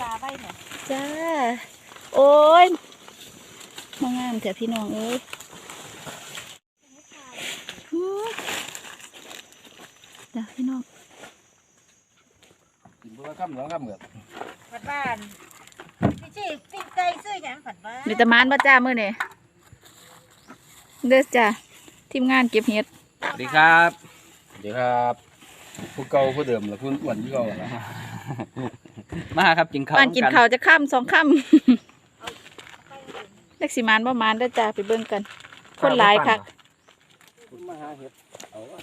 ตาไว้เนี่ยจ้า โอ้ยมางามเถอะพี่น้องเอ้ยอื้อเดี๋ยวพี่น้องกินบุระค่ำหลังค่ำเหมือนผัดบ้านพี่จีปิ้งไก่ซื้อหยังผัดบ้านมีแตะมานบ่จ้ามื้อนี้เด้อจ้าทีมงานเก็บเห็ดสวัสดีครับ สวัสดีครับ ผู้เก่าผู้เดิมหรือผู้อ้วนผู้เก่าล่ะมาครับกินข้าวบ้านกินร่วมข้าวจะค่ำสองค่ำเล็กสิมานบ่มานเด้อจ้าไปเบิ่งกัน คนหลายคักคุณมาหาเห็ดเอาวะ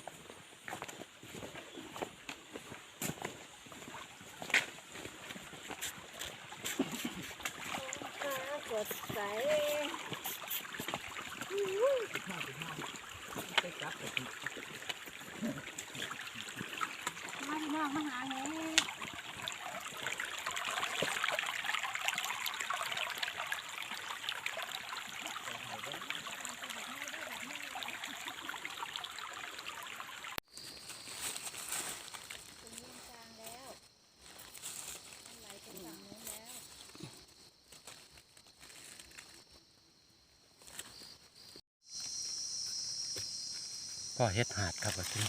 สดใสมาพี่ น้องมาหาเห็ดก็เห็ดหาดครับว่าที่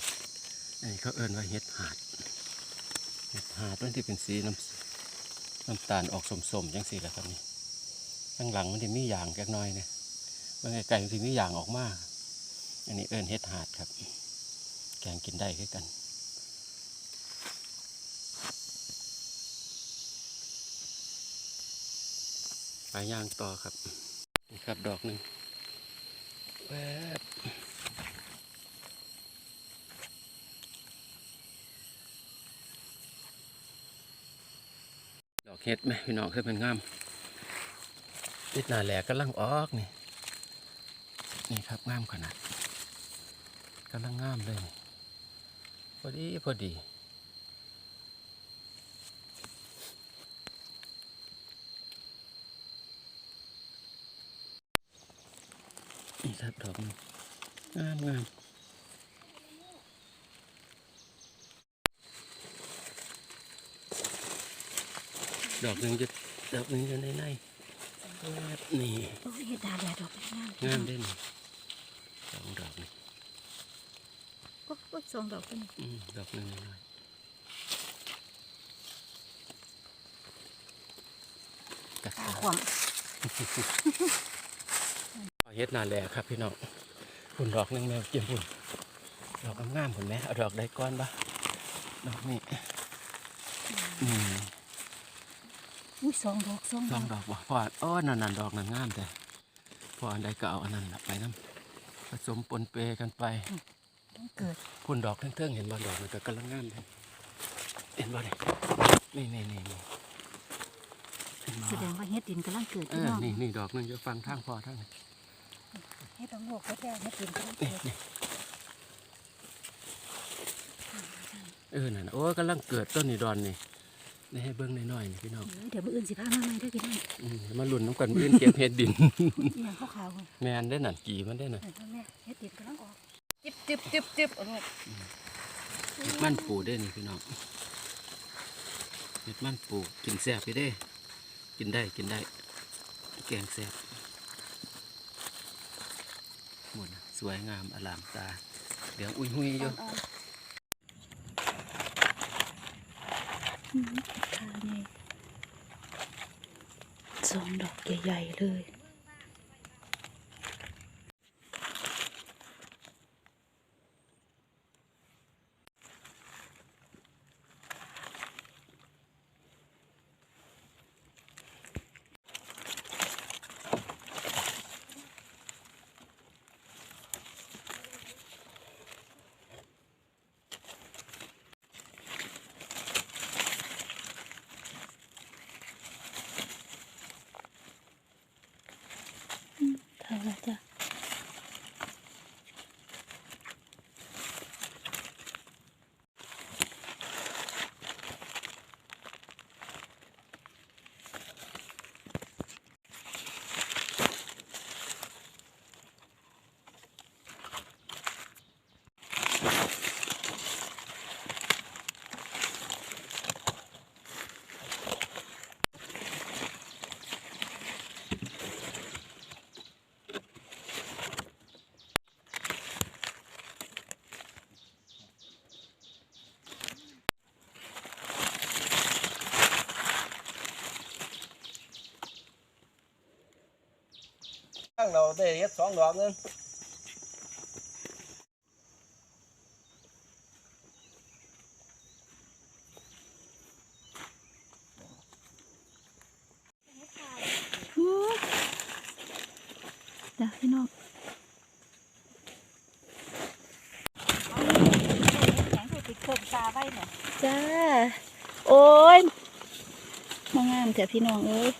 อันนี้เขาเอิ้นว่าเห็ดหาด เห็ดหาดมันที่เป็นสีน้ำน้ำตาลออกสมๆจังสีแหละครับนี่ข้างหลังมันจะมีอย่างแก่น้อยเนี่ยบางไก่มันจะมีอย่างออกมาอันนี้เอิ้นเห็ดหาดครับ แกงกินได้คือกันไปย่างต่อครับนี่ครับดอกหนึ่งแวบ ดอกเห็ดไหมพี่น้องเคยเป็นงามติดหนาแหลกกำลังออกนี่ นี่ครับงามขนาดกำลังงามเลย พอดีพอดีนี่ครับดอกงงามงาม ดอกหนึ่งจะดอกหนึ่งอยู่ในในแวบนี่โอ้ยเห็ดดาแดดดอกงามงามเด่นสองดอกนี่โอ้โอ้สองดอกเป็นอืมดอกหนึ่งน้อยๆกระตาสาขวางเฮ็ดนาแหล่ครับพี่น้องคุณดอกหนึงแมวเจียมพุ่นดอกงามๆพุ่นไหมเอาดอกใดก้อนปะดอกนี้นี่ อุ้ยสองดอกสองสดอองกดอกบ่พออ้อนั่นนั่นดอกนั่นงามแต่พออันใดก็เอาอันนั้นละไปน้ำผสมปนเปกันไปต้องเกิดพุ่นดอกเทิงๆเห็นบ่ดอกมันก็กำลังงามเลยเห็นบ่เนี่ยนี่นี่นี่นี่เห็นบ่แสดงว่าเห็ดดินกำลังเกิดเอพี่อน้องนี่นี่ดอกหนึงจะฟังทางพอทางนี้เห็ดต้องโลกเขาแท้เห็ดดินกำลังนี่เกิดนี่เออนั่นน่ะโอ้ยกำลังเกิดต้นนี่ดอนนี่ นี่ให้เบิ้งน้อยๆนี่พี่น้องเออเดี๋ยวมื้ออื่นสิพามาใหม่เด้อพี่น้องอืมมาลุ่นน้ำกันมื้ออื่นเก็บเห็ดดินอีหยังขาวๆเว้ยแมนได้นั่นกี่มันได้น่ะเห็นบ่แม่เห็ดดินกำลังออกจิบจิบจิบจิบเอาลูกเห็ดมันปูได้นี่พี่น้อง เห็ดมันปูกินแซ่บพี่เด้กินได้กินได้ แกงแซ่บหมดนะสวยงามอลามตาเหลืองอุ้ยหุยอยู่อ่อน ค่ะนี่สองดอกใหญ่ๆเลย ได้เฮ็ดสองดอกนึงอู้เดี๋ยวพี่น้องแข็งคือติดเครื่องตาไว้เนี่ยจ้า โอ้ยมางามเถอะพี่น้องเอ้ย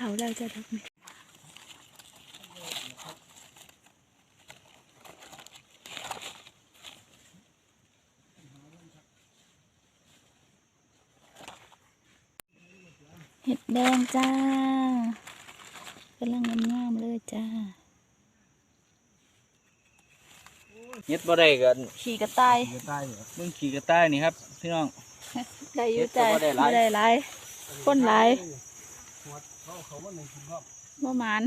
เผาแล้วจะทักไหมเห็ดแดงจ้ากำลังงามๆเลยจ้าเฮ็ดบ่ได้กันขี่กระต่ายกระต่ายมึงขี่กระต่ายนี่ครับพี่น้องได้อยู่เฮ็ดก็จ้าบ่ได้หลายไม่ได้หลายคนหลาย เขาเขาว่าหนึ่งกินรอบบ่หมาน